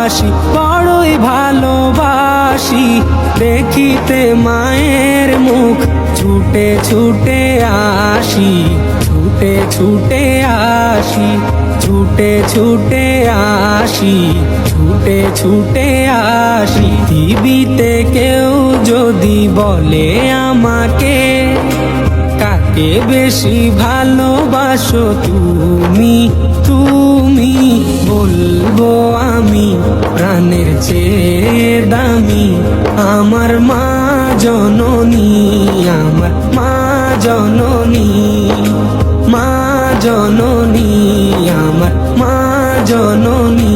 ভালোবাসি, বড়ই ভালোবাসি। দেখিতে মায়ের মুখ, ছুটে ছুটে আসি, ছুটে ছুটে আসি, ছুটে ছুটে আসি, ছুটে ছুটে আসি। পৃথিবীতে কেউ যদি বলে আমাকে, কাকে বেশি ভালোবাসো তুমি তুমি? প্রাণের চেয়ে দামি আমার মা জননী আমার মা জননী মা জননী আমার মা জননী।